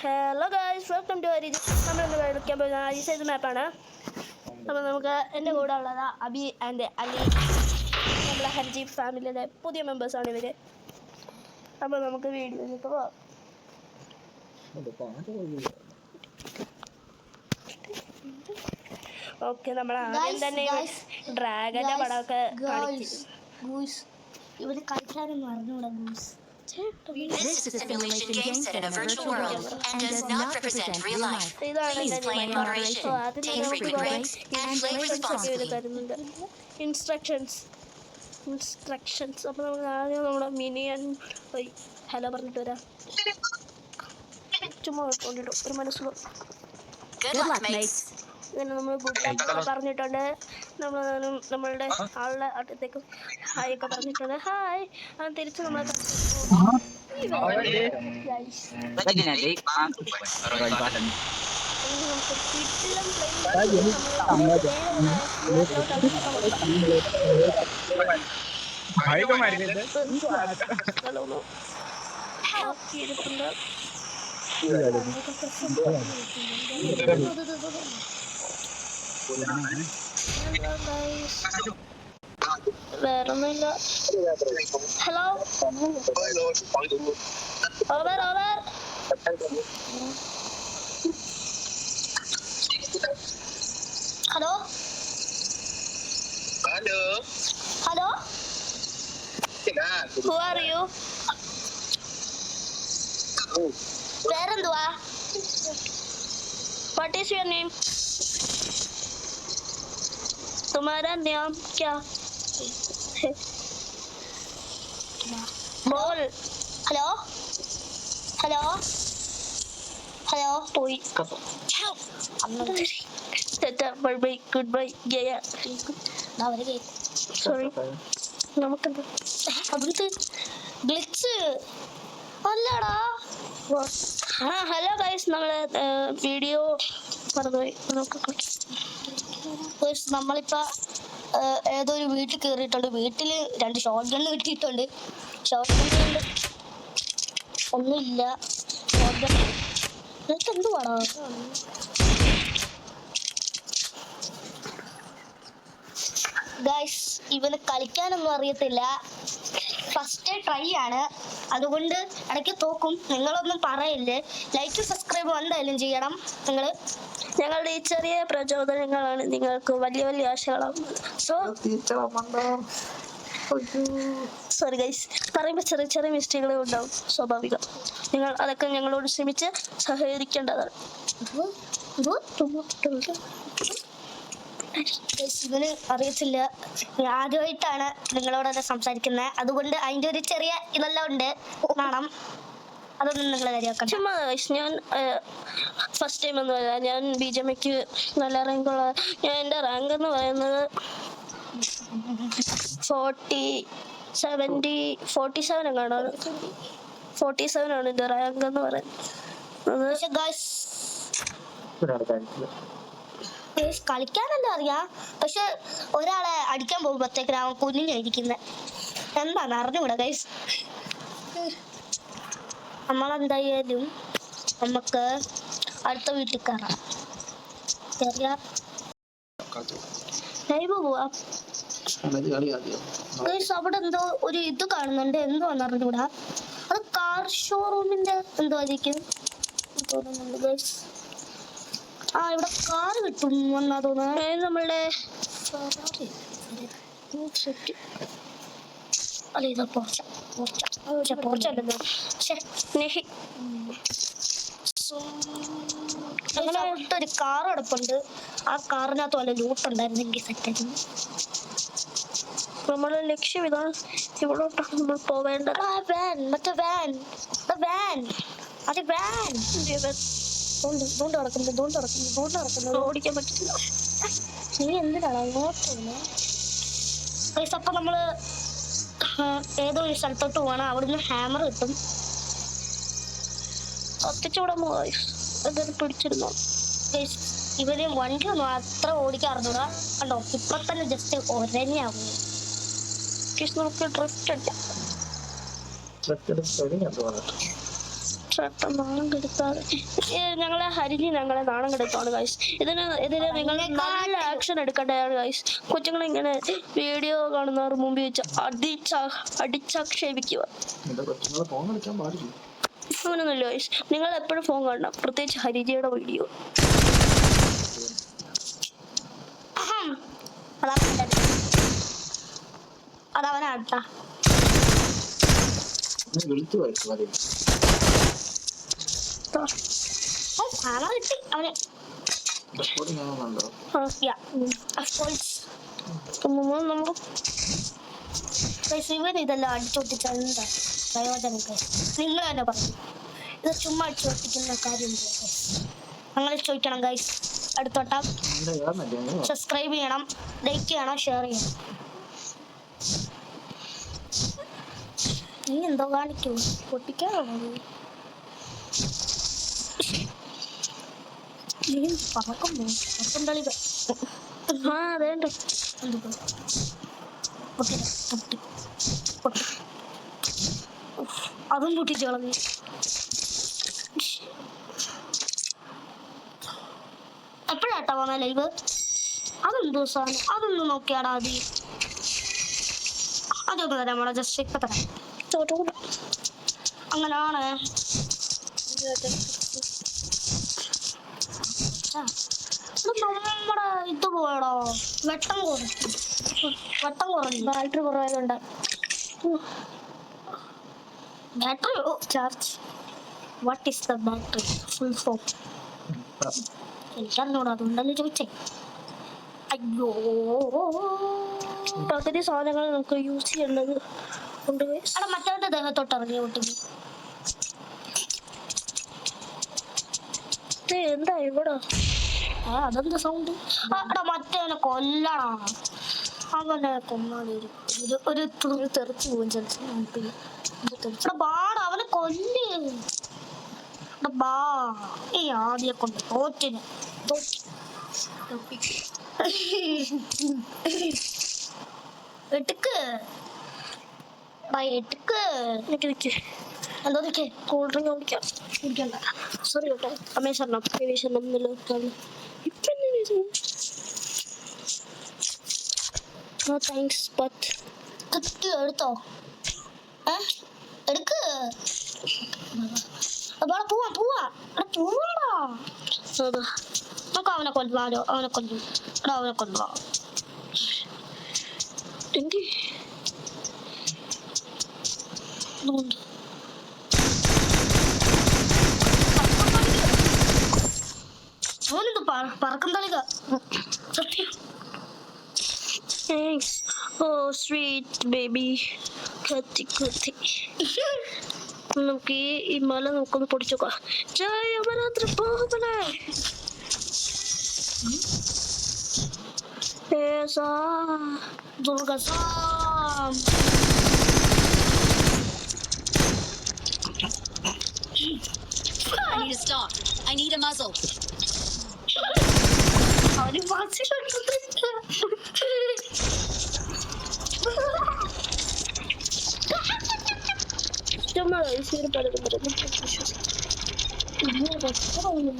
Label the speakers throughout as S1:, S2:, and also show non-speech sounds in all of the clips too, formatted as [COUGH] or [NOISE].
S1: Hello guys welcome to Hari നമ്മളിന്ന് കളിക്കാൻ പോകുന്ന ഹരി സൈസ് മാപ്പാണ് അപ്പോൾ നമുക്ക് എന്റെ കൂടെ ഉള്ളത് അബി ആൻഡ് അലി. നമ്മളെ ഹർജി ഫാമിലിയുടെ പുതിയ മെമ്പേഴ്സാണ് ഇവർ അപ്പോൾ നമുക്ക് വീഡിയോയിലേക്ക് പോവാം. ഓക്കെ നമ്മൾ ആദ്യം തന്നെ ഡ്രാഗന്റെ പടമൊക്കെ.
S2: ഇവർ കളിക്കാനൊന്നും അറിഞ്ഞൂടാ ഗൂസ്
S3: This is a simulation game set in a virtual world and does not represent real life. Please play in moderation, take frequent breaks, and play
S1: instructions
S3: responsibly.
S1: Instructions instructions അപ്പോൾ നമുക്ക് ആദ്യം നമ്മുടെ മിനിയൻ പോയി ഹലോ പറഞ്ഞിട്ട് വരാം. ചുമ്മാ കൊണ്ടിട്ടു ഒരു മനസ്സിലും ഇങ്ങനെ നമ്മൾ ഗുഡ് ലക്ക് പറഞ്ഞിട്ടുണ്ട്. നമ്മൾ നമ്മളുടെ ആളുടെ അടുത്തേക്ക് ഹായ് ഒക്കെ പറഞ്ഞിട്ടുണ്ട്. ഹായ്. അത് തിരിച്ച് നമ്മളെ lagi Hai, kemarin
S4: itu. Ini
S1: വേറൊന്നുമില്ല hello over over
S2: hello
S4: hello
S2: hello
S1: who are you
S2: പേരെന്തുവാ
S1: व्हाट इज योर नेम तुम्हारा नाम क्या മോൾ.
S2: ഹലോ? ഹലോ? ഹലോ?
S1: പോയി. Bye bye good bye
S2: Jaya
S1: sorry. നമുക്കെന്താ?
S2: അവിടുത്തെ ഗ്ലിച്ച്. അല്ലടാ.
S1: ആ ഹലോ ഗൈസ്. നമ്മൾ വീഡിയോ പറഞ്ഞു നമുക്ക്
S2: നമ്മളിപ്പോൾ ഏതോ ഒരു വീട്ടിൽ കയറിയിട്ടുണ്ട് വീട്ടിൽ രണ്ട് ഷോർട്ട് ഗണ്ണ് കിട്ടിയിട്ടുണ്ട്. ഷോർട്ട് ഗൺ ഒന്നുമില്ല. ഗൺ നിനക്ക് എന്തുവാടാ ഗൈസ് ഇവന് കളിക്കാനൊന്നും അറിയത്തില്ല. ഫസ്റ്റ് ട്രൈ ആണ്. അതുകൊണ്ട് ഇടയ്ക്ക് തോക്കും. നിങ്ങളൊന്നും പറയില്ലേ. ലൈക്ക് സബ്സ്ക്രൈബ് എന്തായാലും ചെയ്യണം. നിങ്ങൾ
S1: ഞങ്ങളുടെ ഈ ചെറിയ പ്രചോദനങ്ങളാണ് നിങ്ങൾക്ക് വലിയ വലിയ ആശകളാവുന്നത് സോ സോറി ഗൈസ് പറയുമ്പോൾ ചെറിയ ചെറിയ മിസ്റ്റേക്കുകൾ ഉണ്ടാവും സ്വാഭാവികം. നിങ്ങൾ അതൊക്കെ ഞങ്ങളോട് ശ്രമിച്ച് സഹകരിക്കേണ്ടതാണ്.
S2: ഇവന് അറിയത്തില്ല. ആദ്യമായിട്ടാണ് നിങ്ങളോടൊക്കെ സംസാരിക്കുന്നത് അതുകൊണ്ട് അതിന്റെ ഒരു ചെറിയ ഇതെല്ലാം ഉണ്ട്. നാണം. അതൊന്നും നിങ്ങൾ കാര്യമാക്കണം
S1: ചുമ്മാ ഞാൻ ഫസ്റ്റ് ടൈം ഒന്നുമല്ല ഞാൻ ബി ജെ എക്ക് നല്ല റാങ്കുള്ള ഞാൻ എന്റെ റാങ്ക് എന്ന് പറയുന്നത് ഫോർട്ടി സെവന്റി ഫോർട്ടി സെവൻ എങ്ങാണോ ഫോർട്ടി സെവൻ ആണ് എന്റെ റാങ്ക് എന്ന് പറയുന്നത്.
S2: പക്ഷെ ഗായ്സ് കളിക്കാനെല്ലാം അറിയാം? പക്ഷെ ഒരാളെ അടിക്കാൻ പോകുമ്പോഴത്തേക്ക് അവൻ കുഞ്ഞിഞ്ഞിരിക്കുന്നത് എന്താണ്? അറിഞ്ഞൂടാ ഗൈസ് നമ്മളെന്തായാലും നമുക്ക് അടുത്ത വീട്ടിൽ കയറാം കയറിയാ
S1: ലൈവ് പോവാ?
S2: ഗൈസ് അവിടെ എന്തോ ഒരു ഇത് കാണുന്നുണ്ട്. എന്തോ അറിഞ്ഞൂടാ? അത് കാർ ഷോറൂമിന്റെ എന്തോ ആയിരിക്കും. തോന്നുന്നുണ്ട് ഗൈസ് ആ ഇവിടെ കാർ കിട്ടും എന്നാ തോന്നുന്നത്.
S1: ഏ, നമ്മളുടെ
S2: അല്ല ഇതാ പോർച്ച പോർച്ച പോർച്ച പോർച്ച അല്ലല്ലോ ശ്ശെ.
S1: നെഹി
S2: അങ്ങനെ ഒരു കാർ കിടപ്പുണ്ട് ആ കാറിനകത്ത് വല്ല ലൂട്ട് ഉണ്ടായിരുന്നെങ്കിൽ സെറ്റായിരുന്നു
S1: നമ്മുടെ ലക്ഷ്യം ഇതാണ് ഇവിടോട്ടാണ് നമ്മൾ പോവേണ്ടത്
S2: ആ വാൻ മറ്റേ വാൻ വാൻ അത് വാൻ ദൂണ്ട് ദൂണ്ട് നടക്കുന്നു ദൂണ്ട് നടക്കുന്നു ദൂണ്ട്
S1: ഓടിക്കാൻ പറ്റില്ല
S2: നീ എന്തിനാണ് അങ്ങോട്ട് പോകുന്നത് അപ്പൊ നമ്മൾ ഏതോ ഒരു സ്ഥലത്തോട്ട് പോകണം. അവിടുന്ന് ഹാമർ കിട്ടും.
S1: ഒത്തിച്ചൂടെ പോയി പിടിച്ചിരുന്നു.
S2: ഇവർ വണ്ടി ഒന്നും അത്ര അറിഞ്ഞൂടാ കണ്ടോ? ഇപ്പൊ തന്നെ ജസ്റ്റ് ഒരഞ്ഞാവും
S1: നമുക്ക് ഡ്രിഫ്റ്റ് അടിക്കാം. ഷട്ടം നാണം കെടുത്താണ് ഞങ്ങളെ ഹരിജി ഞങ്ങളെ നാണം കെടുത്താണ് ഗൈസ് ഇതിന് ഇതിന് നിങ്ങൾ നല്ല ആക്ഷൻ എടുക്കേണ്ടതാണ് ഗൈസ് കൊച്ചുങ്ങൾ ഇങ്ങനെ വീഡിയോ കാണുന്നവർ മുമ്പിൽ വെച്ച് അടിച്ച അടിച്ചാക്ഷേപിക്കുക. അങ്ങനൊന്നുമില്ല ഗൈസ് നിങ്ങൾ എപ്പോഴും ഫോൺ കാണണം പ്രത്യേകിച്ച് ഹരിജിയുടെ വീഡിയോ
S2: അതവനാട്ടാ
S4: വിളിച്ചു വായിച്ചു
S2: സാധാ കിട്ടി അവന് ഇവൻ ഇതെല്ലാം അടിച്ചൊട്ടിച്ച എന്താ പ്രയോജനം നിങ്ങൾ തന്നെ പറഞ്ഞു ഇത് ചുമ്മാ അടിച്ചോട്ടിക്കുന്ന കാര്യം അങ്ങനെ ചോദിക്കണം ഗൈസ് അടുത്തോട്ടാ. സബ്സ്ക്രൈബ് ചെയ്യണം ലൈക്ക് ചെയ്യണം ഷെയർ ചെയ്യണം. നീ എന്തോ കാണിക്കൂ പൊട്ടിക്കാണോ [LAUGHS] അതും പൊട്ടിച്ച് എപ്പോഴാട്ടാ വന്ന ലൈവ് അതെന്തോ സാധനം അതൊന്ന് നോക്കിയാടാ അതി അതൊക്കെ തരാം മോളെ ജസ്റ്റ് ഇപ്പൊ തരാം അങ്ങനാണ് നമ്മടെ ഇത് പോയടോ. വെട്ടം കുറഞ്ഞു. വെട്ടം കുറഞ്ഞു.
S1: ബാറ്ററി കുറവായതുകൊണ്ട്.
S2: Battery charge what is the battery full form എനിക്കറിഞ്ഞൂടാ അതുകൊണ്ടല്ലേ ചോദിച്ചേ. അയ്യോ.
S1: ഒത്തിരി സാധനങ്ങൾ നമുക്ക് യൂസ് ചെയ്യേണ്ടത് ഉണ്ട്.
S2: അവിടെ മറ്റവന്റെ ദേഹത്തോട്ട് ഇറങ്ങി
S1: ഇത് എന്താ ഇവിടെ?
S2: ആ അതെന്താ സൗണ്ട് അവിടെ മറ്റവനെ കൊല്ലണം അവനെ കൊന്നാൽ ഒരു ഒരു തുണി തെറിച്ച് പോകും ചിലപ്പോൾ ബാട അവനെ കൊല്ലി. ബാ. ഈ ആദ്യം കൊണ്ട് തോറ്റിന്. തോറ്റ് എടുക്ക്. എടുക്ക്
S1: നിൽക്ക്
S2: എന്തോ
S1: കൂൾ ഡ്രിങ്ക് കുടിക്കാം
S2: കുടിക്കണ്ട.
S1: സോറി കേട്ടോ. അമ്മേ ശരണം. ദേവി ശരണം എന്നുള്ളത് ഇപ്പം നോ താങ്ക്സ് ബട്ട്
S2: കുത്തി എടുത്തോ? ഏ? എടുക്ക്. അവിടെ പോവാ പോവാ. അവിടെ
S1: അതാ.
S2: നമുക്ക് അവനെ കൊല്ലാലോ അവനെ കൊണ്ടു അവിടെ അവനെ കൊല്ലാ
S1: എന്ത്?
S2: പറക്കും തളിക സത്യം.
S1: താങ്ക്സ് ഓ സ്വീറ്റ് ബേബി കത്തി കത്തി നമുക്ക് ഈ ഈ മല നമുക്കൊന്ന് പൊടിച്ചോക്കാം Jaya അമരാത്ര പോകുമല്ലേ ഏസാ
S2: ദുർഗസാം
S3: I need a stop. I need a muzzle.
S2: Garibansın. Tamam,
S1: şimdi para para para çalışıyoruz. Bu başka oğlum.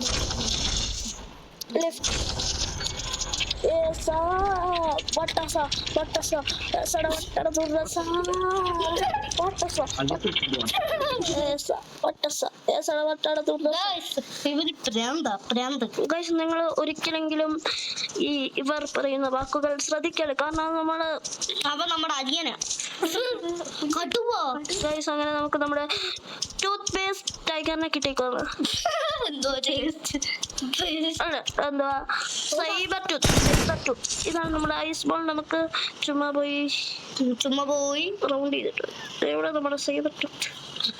S1: Left. Esa, batasa, batasa, sana batara durasa, batasa, batasa, batasa. വട്ടട ദുർഗസ
S2: ഇവർ പ്രാന്ത പ്രാന്ത്.
S1: Guys നിങ്ങൾ ഒരിക്കലെങ്കിലും ഈ ഇവർ പറയുന്ന വാക്കുകൾ ശ്രദ്ധിക്കണം കാരണം നമ്മൾ
S2: അവ നമ്മുടെ കട്ടുവോ?
S1: ഗൈസ് അങ്ങനെ നമുക്ക് നമ്മുടെ ടൂത്ത് പേസ്റ്റ് ടൈഗറിനെ കിട്ടിക്കോന്ന്
S2: എന്തോ
S1: അല്ല എന്താ? സൈബർ ടൂത്ത് സൈബർ ടൂത്ത് ഇതാണ് നമ്മുടെ ഐസ് ബോൾ നമുക്ക് ചുമ്മാ പോയി
S2: ചുമ്മാ പോയി
S1: റൗണ്ട് ചെയ്തിട്ട്. എവിടെ നമ്മുടെ ടൂത്ത്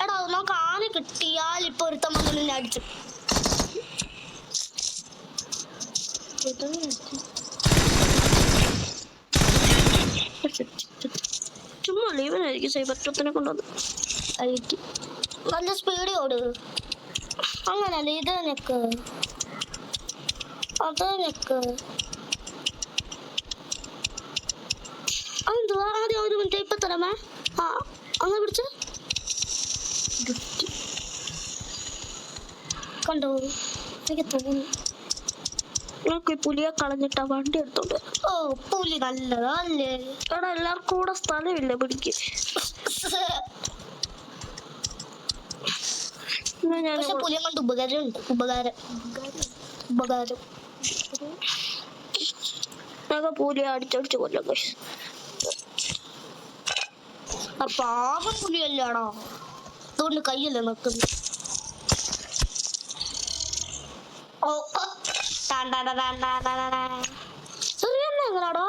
S2: എടാ നമുക്ക് ആന കിട്ടിയാൽ ഇപ്പൊ ഒരുത്തം വന്ന് നിന്നെ അടിച്ചു.
S1: ചുമ്മാ ലീവനായിരിക്കും സൈബർ ടൂത്തിനെ കൊണ്ടുവന്ന്.
S2: അഴിക്ക് നല്ല സ്പീഡ് ഓട്. അങ്ങനല്ല ഇത് നിനക്ക്? അത് നിക്ക് എന്തുവാ ആദ്യം ഒരു മിനിറ്റ് ഇപ്പൊ തരാമേ. ആ അങ്ങനെ പിടിച്ച. കണ്ടോ? എനിക്ക് തോന്നി.
S1: നമുക്ക് ഈ പുലിയെ കളഞ്ഞിട്ട് വണ്ടി എടുത്തോണ്ട്
S2: ഓ പുലി നല്ലതല്ലേ?
S1: എടാ എല്ലാവർക്കും കൂടെ സ്ഥലമില്ല പിടിക്ക്
S2: പക്ഷെ പുലിയെ കൊണ്ട് ഉപകാരമുണ്ട് ഉപകാരം. ഉപകാരം.
S1: ഞങ്ങൾക്ക് പുലിയെ അടിച്ചടിച്ച് കൊല്ലം guys.
S2: പാവം പുലിയല്ലാണോ അതുകൊണ്ട് കയ്യല്ലേ നിൽക്കുന്നു ഓ എങ്ങനാടോ?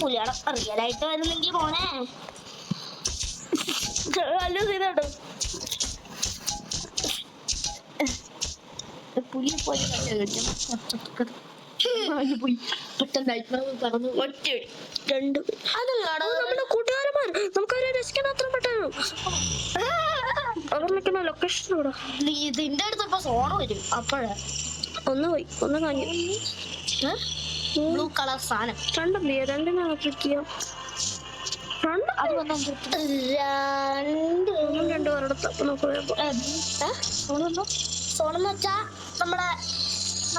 S2: പുലിയാടെ റിയലായിട്ട് വരുന്നെങ്കിൽ മോനെ.
S1: നല്ല സീനുണ്ട്
S2: പുലി പോലെ പോയി. പെട്ടെന്ന് കടന്നു.
S1: ഒറ്റ രണ്ട്
S2: അതല്ലാടോ
S1: നമ്മുടെ കൂട്ടുകാരന്മാർ നമുക്കവരെ രസിക്കാൻ അത്ര പെട്ടെന്ന് അവർ നിൽക്കുന്ന ലൊക്കേഷൻ ഇവിടെ
S2: ഇതിന്റെ അടുത്ത് ഇപ്പൊ സോണ വരും അപ്പോഴേ.
S1: ഒന്ന് പോയി ഒന്ന് കഴിഞ്ഞു
S2: ബ്ലൂ കളർ സാധനം.
S1: ചെയ്യാം രണ്ടിനാണ് ക്ലിക്ക് ചെയ്യാം. രണ്ട്
S2: അത് രണ്ട്.
S1: ഒന്നും രണ്ടും അപ്പൊ നമുക്ക്.
S2: സോണെന്ന് വെച്ചാ നമ്മളെ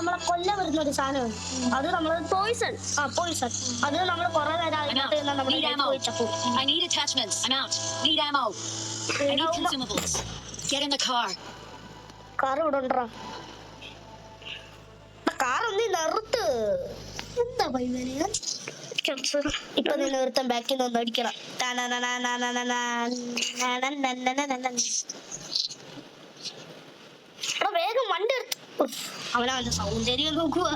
S2: നമ്മളെ കൊല്ല വരുന്ന ഒരു സാധനമാണ് അത് നമ്മൾ
S1: പോയിസൺ
S2: ആ പോയിസൺ അത് നമ്മൾ കുറെ നേരം അതിനകത്ത് നിന്നാ നമ്മുടെ
S3: Need
S2: കയ്യിൽ
S3: ammo.
S2: പോയി ചക്കും
S3: I need attachments. I'm out. Need ammo. I need consumables. Get in the car.
S2: Car ഇവിടെ ഉണ്ടോ? കാർ ഒന്ന് നിർത്ത്. എന്താ ഇപ്പൊ നിന്ന് ഒരുത്തൻ ബാക്കിൽ നിന്ന് അടിക്കണം. വേഗം വണ്ടി എടുത്ത്. അവനവന്റെ സൗന്ദര്യം നോക്കുക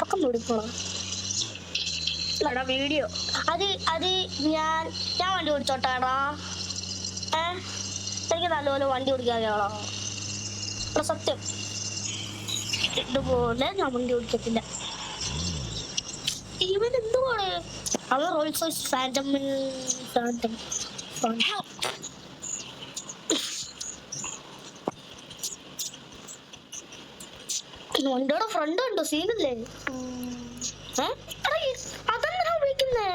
S2: പക്കം പിടിക്കണോ
S1: എടാ വീഡിയോ.
S2: അത് അത് ഞാൻ ഞാൻ വണ്ടി ഓടിച്ചോട്ടാടാ എനിക്ക് നല്ലപോലെ വണ്ടി ഓടിക്കാതെയാണോ എടാ, സത്യം. ഇതുപോലെ ഞാൻ വണ്ടി ഓടിക്കത്തില്ല. ഇവൻ എന്തുവാണ്? അവൻ റോൾസ് റോയ്സ് ഫാന്റം
S3: ഫാന്റം
S2: നോണ്ടോടെ ഫ്രണ്ട് ഉണ്ടോ? സീനില്ലേ അതെന്താ ഉപയോഗിക്കുന്നേ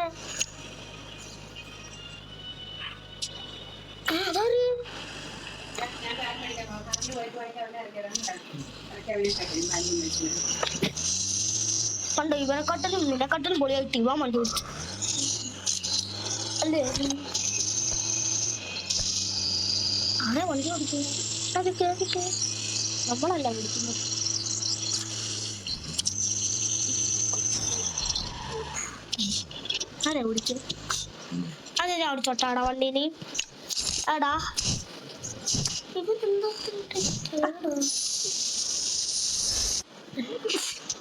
S2: പണ്ട് ഇവനെക്കാട്ടിലും നിന്നെക്കാട്ടിലും പൊളിയായിട്ട് ഇവ മണ്ടി അല്ലേ? ആരെ വണ്ടി ഓടിക്കുന്നു അതൊക്കെ അതൊക്കെ നമ്മളല്ല വിളിക്കുന്നത്? ആരാ ഓടിച്ചു അതെന്നെ ഓടിച്ചോട്ടാടാ വണ്ടിയിൽ അടാ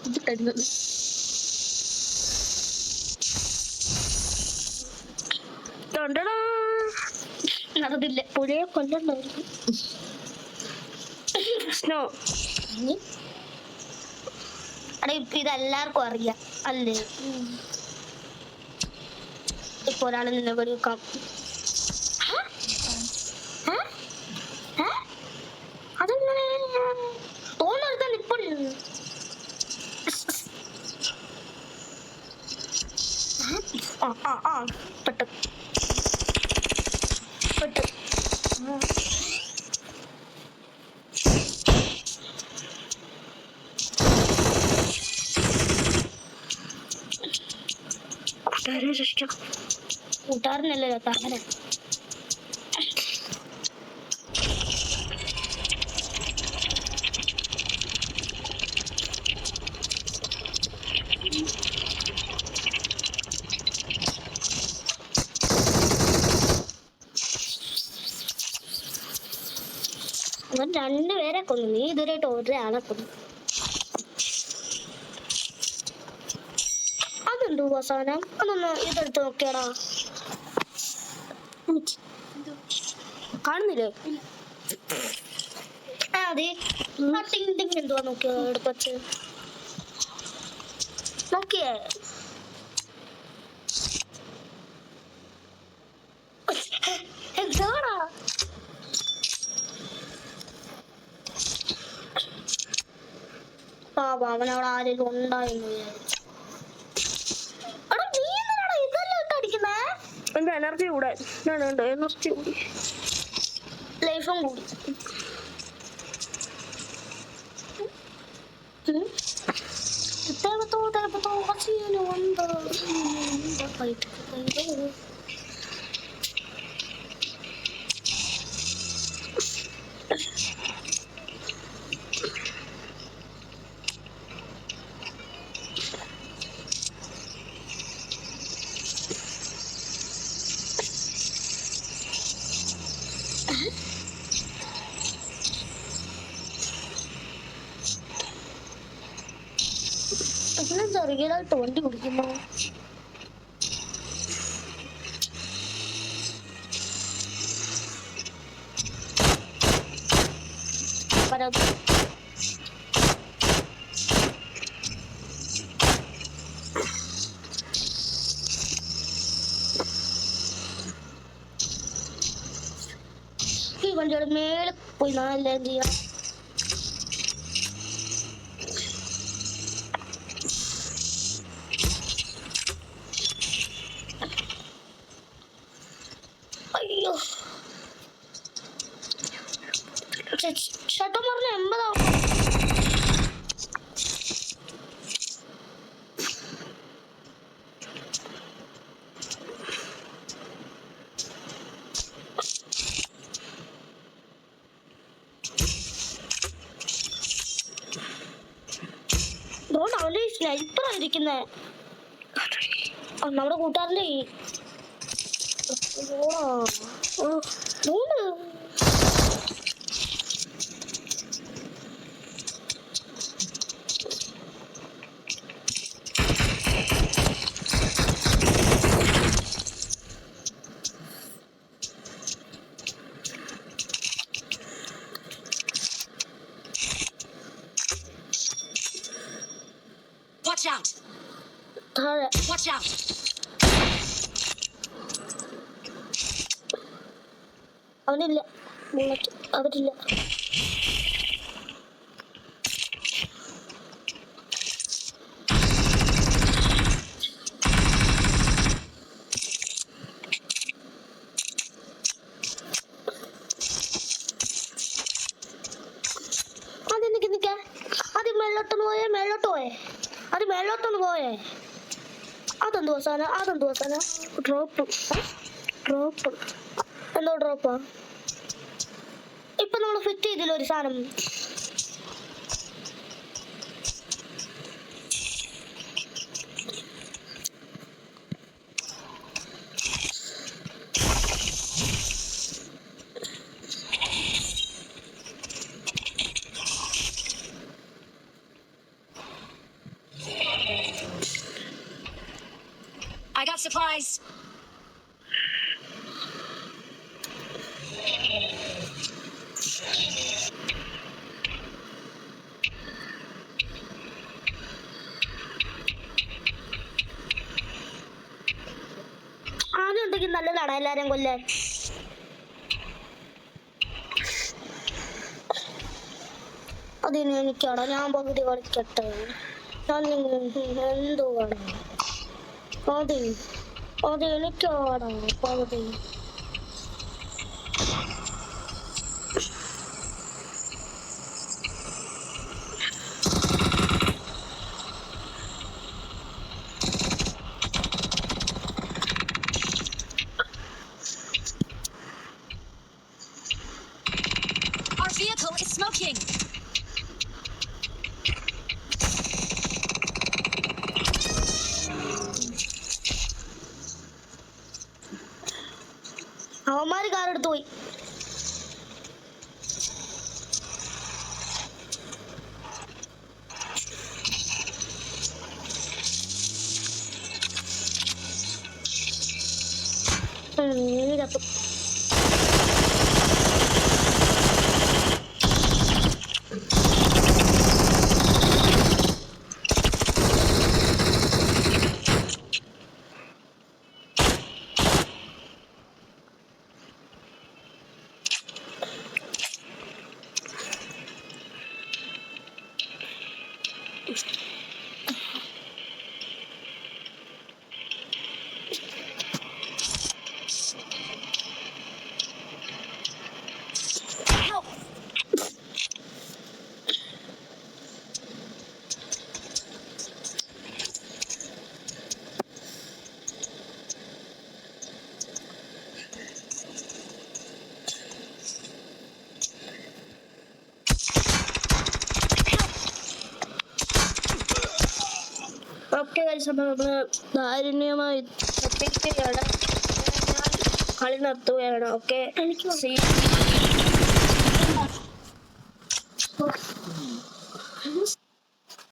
S2: ഇത് നടന്നില്ല
S1: പുഴയെ കൊല്ലണ്ടായിരുന്നു.
S2: ഇതെല്ലാവർക്കും അറിയാം അല്ലേ?
S1: പോരാണെന്ന് നിർവചിക്കാം
S2: കൂട്ടുകാരനല്ലല്ലോ താര അവൻ രണ്ടുപേരെ കൊന്നു. നീ ഇതുവരെയായിട്ട് ഒരാളെ കൊന്നു. അതെന്തു അവസാനം അതൊന്ന് ഇതെടുത്ത് നോക്കിയാടാ. കാണുന്നില്ലേ? അതെ ടിങ് നോക്കിയോ? പാവ അവൻ അവിടെ ആരെങ്കിലും ഉണ്ടായിരുന്നു വിചാരിച്ചു.
S1: എന്റെ എനർജി കൂടെ. ഞാനുണ്ട് എനർജി കൂടി.
S2: ലൈഫും കൂടി. തെളുത്തോ തെളുപ്പത്തോ ചെയ്യാനോ എന്താ വന്ദ ഫൈറ്റ് ഫൈറ്റ് അങ്ങനെ ചെറുകിയതായിട്ട് വണ്ടി കുടിക്കുന്നു പരാതി ഈ വണ്ടിയുടെ മേലെ പോയി നാളെ ചെയ്യാം Aa,
S3: ne oldu?
S2: അവനില്ല. ബുള്ളറ്റ് അവരില്ല. അത് മേലോട്ടൊന്ന് പോയേ മേലോട്ട് പോയേ. അത് മേലോട്ടൊന്ന് പോയേ. അതെന്തുവാ സാധനം? അതെന്തുവാ സാധനം? ഡ്രോപ്പ്. ഡ്രോപ്പ്. എന്തോ ഡ്രോപ്പാ? ഇപ്പൊ നമ്മൾ ഫിറ്റ് ചെയ്തില്ല ഒരു സാധനം
S3: I got supplies.
S2: കൊല്ലാൻ അതിന് എനിക്കാണ് ഞാൻ പകുതി കളിക്കട്ടെ ഞാൻ എന്തോ വേണം അതെ അത് എനിക്കാണ് പകുതി
S1: അപ്പോൾ നമ്മൾ ദാരുണ്യമായി തപ്പിക്കുകയാണ് കളി നിർത്തുകയാണ് ഓക്കെ.